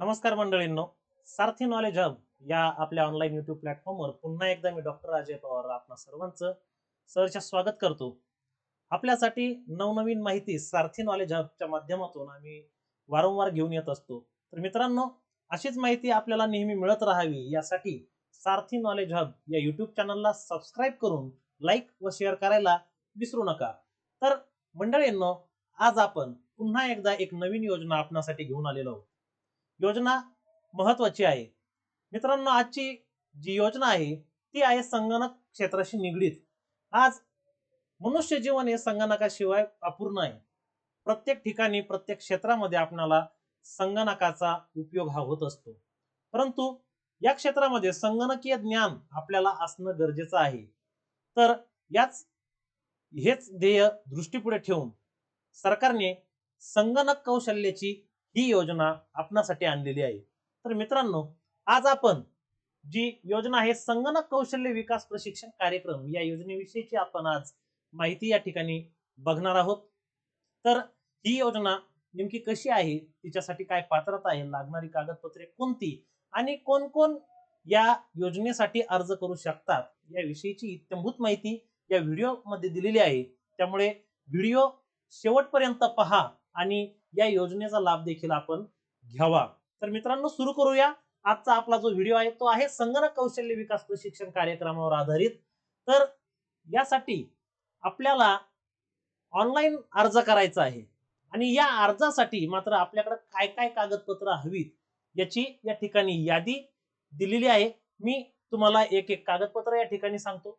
नमस्कार मंडळींनो सारथी knowledge hub या आपल्या ऑनलाईन युट्यूब प्लॅटफॉर्मवर पुन्हा एकदा मी डॉक्टर अजय पवार आपणा सर्वांचं सहर्ष स्वागत करतो. आपल्यासाठी नवनवीन माहिती सारथी नॉलेज हबच्या माध्यमातून आम्ही वारंवार घेऊन येत असतो. तर मित्रांनो अशीच माहिती आपल्याला नेहमी मिळत राहावी यासाठी सारथी नॉलेज हब या युट्यूब चॅनलला सबस्क्राईब करून लाईक व शेअर करायला विसरू नका. तर मंडळींनो आज आपण पुन्हा एकदा एक नवीन योजना आपणासाठी घेऊन आलेलो आहोत. योजना महत्वाची आहे. मित्रांनो आजची जी योजना आहे ती आहे संगणक क्षेत्राशी निगडीत. आज मनुष्य जीवन हे संगणकाशिवाय अपूर्ण आहे. प्रत्येक ठिकाणी प्रत्येक क्षेत्रामध्ये आपणाला संगणकाचा उपयोग हा होत असतो. परंतु या क्षेत्रामध्ये संगणकीय ज्ञान आपल्याला असणं गरजेचं आहे. तर याच हेच ध्येय दृष्टीपुढे ठेवून सरकारने संगणक कौशल्याची ही योजना आपणासाठी आणलेली आहे. तर मित्रांनो आज आपण जी योजना आहे संगणक कौशल्य विकास प्रशिक्षण कार्यक्रम या योजनेविषयीची आपण आज माहिती या ठिकाणी बघणार आहोत. तर ही योजना नेमकी कशी आहे? तिच्यासाठी काय पात्रता आहे? लागणारी कागदपत्रे कोणती? आणि कोण कोण या योजनेसाठी अर्ज करू शकतात? याविषयीची इत्यंभूत माहिती या व्हिडिओमध्ये दिलेली आहे. त्यामुळे व्हिडिओ शेवटपर्यंत पहा आणि या योजनेचा लाभ देखील आपण घ्यावा. तर मित्रांनो सुरू करूया. आजचा आपला जो व्हिडिओ आहे तो आहे संगणक कौशल्य विकास प्रशिक्षण कार्यक्रमावर आधारित. तर यासाठी आपल्याला ऑनलाईन अर्ज करायचा आहे. आणि या अर्जासाठी मात्र आपल्याकडे काय काय कागदपत्र हवीत याची या ठिकाणी यादी दिलेली आहे. मी तुम्हाला एक एक कागदपत्र या ठिकाणी सांगतो.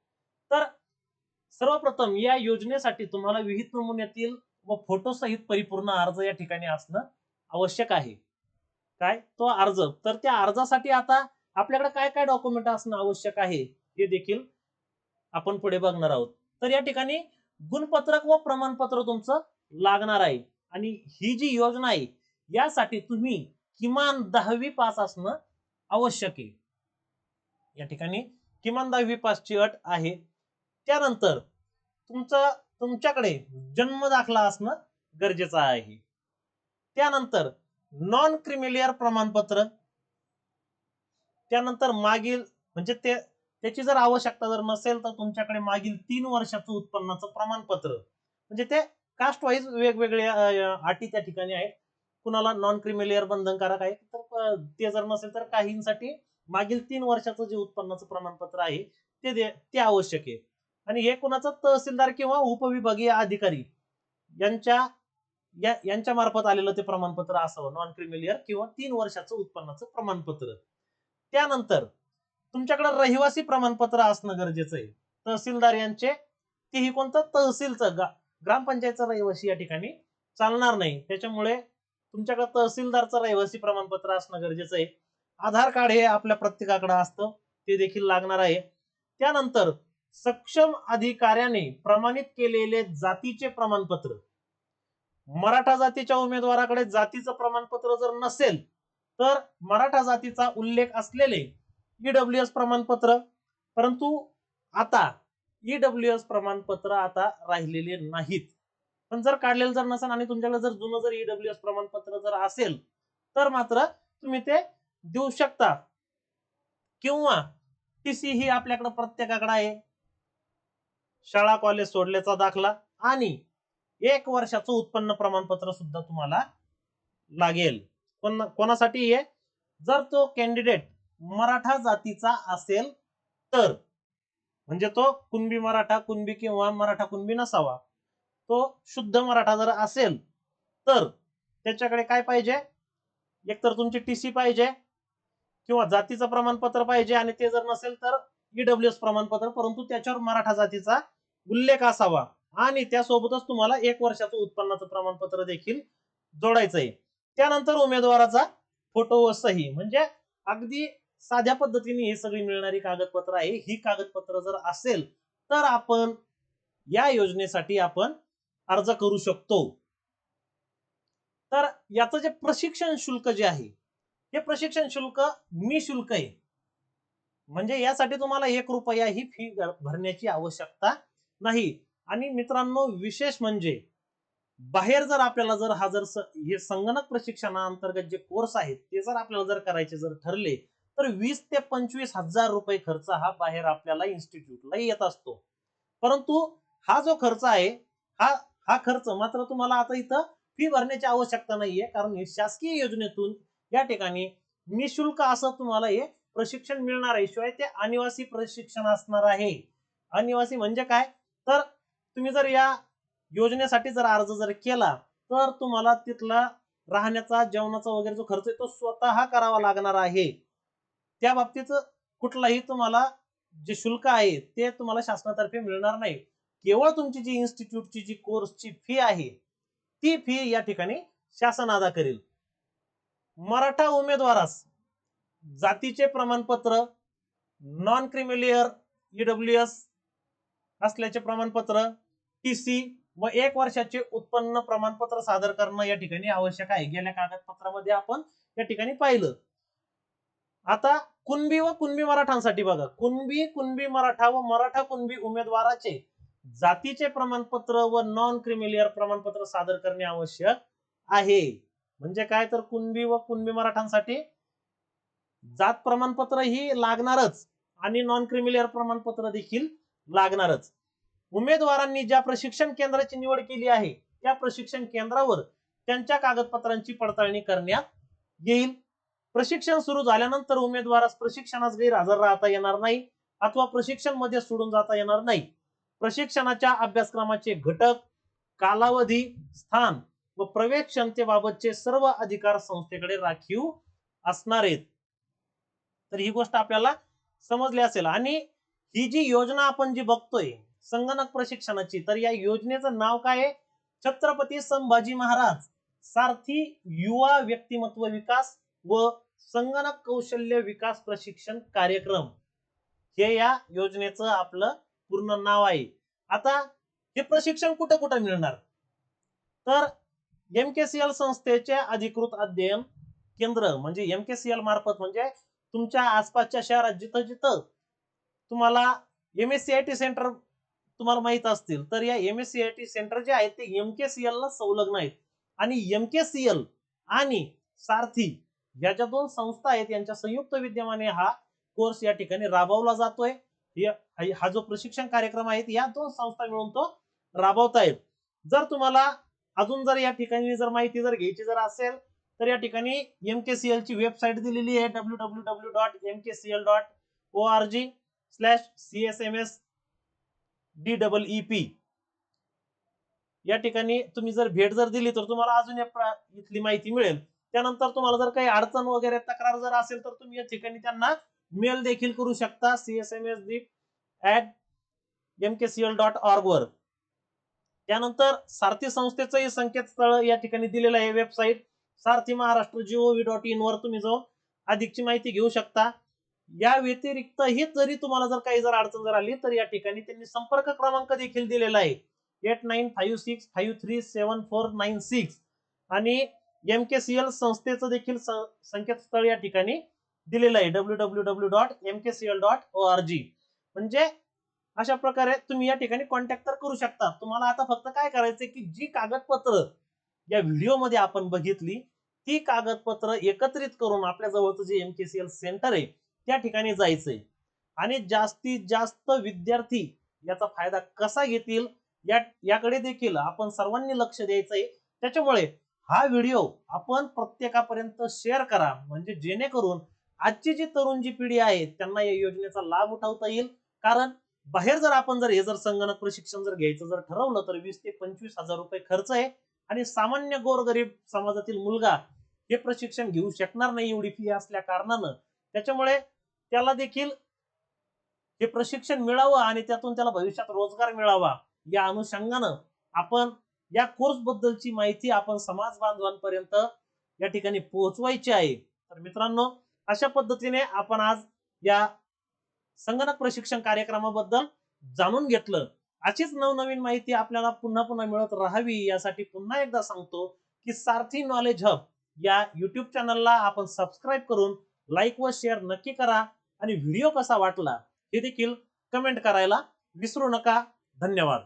तर सर्वप्रथम या योजनेसाठी तुम्हाला विहित नमुन्यातील व फोटोसहित परिपूर्ण अर्ज या ठिकाणी असणं आवश्यक आहे. काय? तो अर्ज. तर त्या अर्जासाठी आता आपल्याकडे काय काय डॉक्युमेंट असणं आवश्यक आहे हे देखील आपण पुढे बघणार आहोत. तर या ठिकाणी गुणपत्रक व प्रमाणपत्र तुमचं लागणार आहे. आणि ही जी योजना आहे यासाठी तुम्ही किमान दहावी पास असणं आवश्यक आहे. या ठिकाणी किमान दहावी पासची अट आहे. त्यानंतर तुमचं तुमच्याकडे जन्म दाखला असणं गरजेचं आहे. त्यानंतर नॉन क्रिमिलियर प्रमाणपत्र. त्यानंतर मागील म्हणजे ते त्याची जर आवश्यकता जर नसेल तर तुमच्याकडे मागील तीन वर्षाचं उत्पन्नाचं प्रमाणपत्र. म्हणजे ते कास्ट वाईज वेगवेगळ्या अटी त्या ठिकाणी आहेत. कुणाला नॉन क्रिमिलियर बंधनकारक आहे तर ते जर नसेल तर काहींसाठी मागील तीन वर्षाचं जे उत्पन्नाचं प्रमाणपत्र आहे ते दे- ते आवश्यक आहे. आणि हे कुणाचं तहसीलदार किंवा उपविभागीय अधिकारी यांच्या या यांच्या मार्फत आलेलं ते प्रमाणपत्र असावं नॉन क्रिमिलियर किंवा तीन वर्षाचं उत्पन्नाचं प्रमाणपत्र. त्यानंतर तुमच्याकडे रहिवासी प्रमाणपत्र असणं गरजेचं आहे. तहसीलदार यांचे तेही कोणतं? तहसीलचं. ग्रामपंचायतचा ग्रामपंचायतचं रहिवासी या ठिकाणी चालणार नाही. त्याच्यामुळे तुमच्याकडे तहसीलदारचं रहिवासी प्रमाणपत्र असणं गरजेचं आहे. आधार कार्ड हे आपल्या प्रत्येकाकडे असतं. ते देखील लागणार आहे. त्यानंतर सक्षम अधिकाऱ्याने प्रमाणित केलेले जातीचे प्रमाणपत्र. मराठा जातीच्या उमेदवाराकडे जातीचं प्रमाणपत्र जर नसेल तर मराठा जातीचा उल्लेख असलेले ईडब्ल्यू एस प्रमाणपत्र परंतु आता ईडब्ल्यू एस प्रमाणपत्र आता राहिलेले नाहीत. पण जर काढलेलं जर नसेल आणि तुमच्याकडे जर जुनं जर ईडब्ल्यू एस प्रमाणपत्र जर असेल तर मात्र तुम्ही ते देऊ शकता. किंवा टीसी ही आपल्याकडे प्रत्येकाकडे आहे. शाळा कॉलेज सोडल्याचा दाखला आणि एक वर्षाचं उत्पन्न प्रमाणपत्र सुद्धा तुम्हाला लागेल. पण कोणासाठी आहे जर तो कॅन्डिडेट मराठा जातीचा असेल तर म्हणजे तो कुणबी मराठा कुणबी किंवा मराठा कुणबी नसावा. तो शुद्ध मराठा जर असेल तर त्याच्याकडे काय पाहिजे? एकतर तुमची टी सी पाहिजे किंवा जातीचं प्रमाणपत्र पाहिजे आणि ते जर नसेल तर ईडब्ल्यू एस प्रमाणपत्र परंतु त्याच्यावर मराठा जातीचा उल्लेख असावा. आणि त्यासोबतच तुम्हाला एक वर्षाचं उत्पन्नाचं प्रमाणपत्र देखील जोडायचं आहे त्यानंतर उमेदवाराचा फोटो व सही. म्हणजे अगदी साध्या पद्धतीने ही सगळी मिळणारी कागदपत्र आहे. ही कागदपत्र जर असेल तर आपण या योजनेसाठी आपण अर्ज करू शकतो. तर याचं जे प्रशिक्षण शुल्क जे आहे हे प्रशिक्षण शुल्क निशुल्क आहे. म्हणजे यासाठी तुम्हाला एक रुपया ही फी भरण्याची आवश्यकता नाही. आणि मित्रांनो विशेष म्हणजे बाहेर जर आपल्याला जर हा जर हे संगणक प्रशिक्षणाअंतर्गत जे कोर्स आहेत ते जर आपल्याला जर करायचे जर ठरले तर वीस ते पंचवीस हजार रुपये खर्च हा बाहेर आपल्याला इन्स्टिट्यूटला येत असतो. परंतु हा जो खर्च आहे हा हा खर्च मात्र तुम्हाला आता इथं फी भरण्याची आवश्यकता नाहीये कारण शासकीय योजनेतून या ठिकाणी निशुल्क असं तुम्हाला हे प्रशिक्षण मिळणार आहे. शिवाय ते अनिवासी प्रशिक्षण असणार आहे. अनिवासी म्हणजे काय? तर तुम्ही जर या योजनेसाठी जर अर्ज जर केला तर तुम्हाला तिथला राहण्याचा जेवणाचा वगैरे जो खर्च आहे तो स्वतः करावा लागणार आहे. त्या बाबतीत कुठलाही तुम्हाला जे शुल्क आहे ते तुम्हाला शासनातर्फे मिळणार नाही. केवळ तुमची जी इन्स्टिट्यूटची जी कोर्सची फी आहे ती फी या ठिकाणी शासन अदा करेल. मराठा उमेदवारास जातीचे प्रमाणपत्र नॉन क्रिमिलियर ईडब्ल्यू एस असल्याचे प्रमाणपत्र टी सी व एक वर्षाचे उत्पन्न प्रमाणपत्र सादर करणं या ठिकाणी आवश्यक आहे. गेल्या कागदपत्रामध्ये आपण या ठिकाणी पाहिलं. आता कुणबी व कुणबी मराठांसाठी बघा. कुणबी कुणबी मराठा व मराठा कुणबी उमेदवाराचे जातीचे प्रमाणपत्र व नॉन क्रिमिलियर प्रमाणपत्र सादर करणे आवश्यक आहे. म्हणजे काय तर कुणबी व कुणबी मराठांसाठी जात प्रमाणपत्र ही लागणारच आणि नॉन क्रिमिलियर प्रमाणपत्र देखील लागणारच. उमेदवारांनी ज्या प्रशिक्षण केंद्राची निवड केली आहे त्या प्रशिक्षण केंद्रावर त्यांच्या कागदपत्रांची पडताळणी करण्यात येईल. प्रशिक्षण सुरू झाल्यानंतर उमेदवारास प्रशिक्षणास गैरहजर राहता येणार नाही अथवा प्रशिक्षणमध्ये सोडून जाता येणार नाही. प्रशिक्षणाच्या अभ्यासक्रमाचे घटक कालावधी स्थान व प्रवेश क्षमतेबाबतचे सर्व अधिकार संस्थेकडे राखीव असणार आहेत. तर ही गोष्ट आपल्याला समजली असेल. आणि ही जी योजना आपण जी बघतोय संगणक प्रशिक्षणाची तर या योजनेचं नाव काय आहे? छत्रपती संभाजी महाराज सारथी युवा व्यक्तिमत्व विकास व संगणक कौशल्य विकास प्रशिक्षण कार्यक्रम. हे या योजनेचं आपलं पूर्ण नाव आहे. आता हे प्रशिक्षण कुठं कुठं मिळणार? तर एमकेसीएल संस्थेचे अधिकृत अध्ययन केंद्र म्हणजे एमकेसीएल मार्फत म्हणजे तुमच्या आसपासच्या शहरात जिथं जिथं तुम्हाला M S C I T center तुम्हाला माहीत असतील तर या M S C I T center जे आहेत ते एम के सीएल ला संलग्न आहेत. आणि एमकेसीएल आणि सारथी या ज्या दोन संस्था आहेत यांच्या संयुक्त विद्यमाने हा कोर्स या ठिकाणी राबवला जातोय. हा जो प्रशिक्षण कार्यक्रम आहे या दोन संस्था मिळून तो राबवता येईल जर तुम्हाला अजून जर या ठिकाणी जर माहिती जर घ्यायची जर असेल तर या ठिकाणी एमकेसीएल ची वेबसाईट दिलेली आहे W W W dot M K C L dot O R G slash C S M S D double E P या ठिकाणी तुम्ही जर भेट जर दिली तर तुम्हाला अजून या इथली माहिती मिळेल. त्यानंतर तुम्हाला जर काही अडचण वगैरे तक्रार जर असेल तर तुम्ही या ठिकाणी त्यांना मेल देखील करू शकता C S M S D at M K C L dot org वर. त्यानंतर सारथी संस्थेचंही संकेतस्थळ या ठिकाणी दिलेलं आहे website Sarathi Maharashtra GOV dot in वर तुम्ही जाऊन अधिकची माहिती घेऊ शकता. या व्यतिरिक्त हे जरी तुम्हाला जर काही जर अडचण जर आली तर या ठिकाणी त्यांनी संपर्क क्रमांक देखील दिलेला आहे. Eight nine five six five three seven four nine six आणि एम के सी एल संस्थेचं देखील संकेतस्थळ या ठिकाणी दिलेलं आहे. W W W dot M K C L dot O R G म्हणजे अशा प्रकारे तुम्ही या ठिकाणी कॉन्टॅक्ट तर करू शकता. तुम्हाला आता फक्त काय करायचंय की जी कागदपत्र या व्हिडिओमध्ये आपण बघितली ती कागदपत्र एकत्रित करून आपल्या जवळचं जे M K C L center आहे त्या ठिकाणी जायचंय. आणि जास्तीत जास्त विद्यार्थी याचा फायदा कसा घेतील या याकडे देखील आपण सर्वांनी लक्ष द्यायचंय. त्याच्यामुळे हा व्हिडिओ आपण प्रत्येकापर्यंत शेअर करा. म्हणजे जेणेकरून आजची जी तरुण जी पिढी आहे त्यांना या योजनेचा लाभ उठवता येईल. कारण बाहेर जर आपण जर हे जर संगणक प्रशिक्षण जर घ्यायचं जर ठरवलं तर वीस ते पंचवीस हजार रुपये खर्च आहे. आणि सामान्य गोरगरीब समाजातील मुलगा हे प्रशिक्षण घेऊ शकणार नाही एवढी फी असल्या कारणानं. त्याच्यामुळे त्याला देखील हे प्रशिक्षण मिळावं आणि त्यातून त्याला भविष्यात रोजगार मिळावा या अनुषंगानं आपण या कोर्स बद्दलची माहिती आपण समाज बांधवांपर्यंत या ठिकाणी पोहोचवायची आहे. तर मित्रांनो अशा पद्धतीने आपण आज या संगणक प्रशिक्षण कार्यक्रमाबद्दल जाणून घेतलं. अशीच नवनवीन माहिती आपल्याला पुन्हा पुन्हा मिळत राहावी यासाठी पुन्हा एकदा सांगतो की सारथी नॉलेज हब या युट्यूब चॅनलला आपण सबस्क्राईब करून लाईक व शेअर नक्की करा आणि व्हिडिओ कसा वाटला हे देखील कमेंट करायला विसरू नका. धन्यवाद.